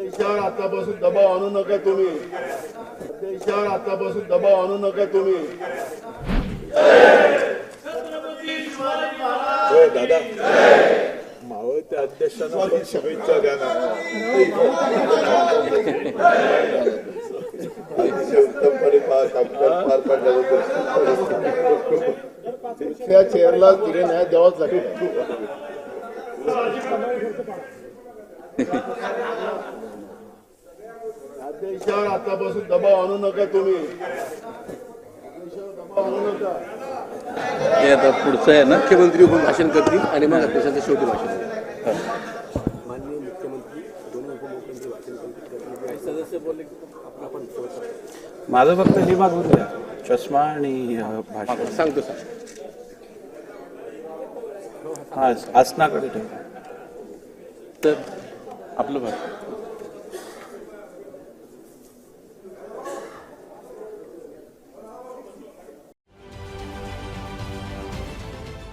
देशावर आतापासून दबाव आणू नका तुम्ही. देशावर आतापासून दबाव आणू नका तुम्ही. होय दादा. मावळत्या अध्यक्षांना पण शुभेच्छा द्या ना त्या चेअरला तिथे न्याय द्यावाच लागेल. देशावर आतापासून दबाव आणू नका तुम्ही. देशावर दबाव आणू नका हे आता पुढचं आहे ना? मुख्यमंत्री भाषण करतील आणि मग अध्यक्षांचं शेवटी भाषण. माननीय मुख्यमंत्री दोन्ही उपमुख्यमंत्री भाषण करतील. काही सदस्य बोलले की आपण आपण शेवटचं. माझं फक्त हे भाग होतं. चष्मा आणि भाषण. सांगतो सर हा आसनाकडे ठेव. तर आपलं भाषण.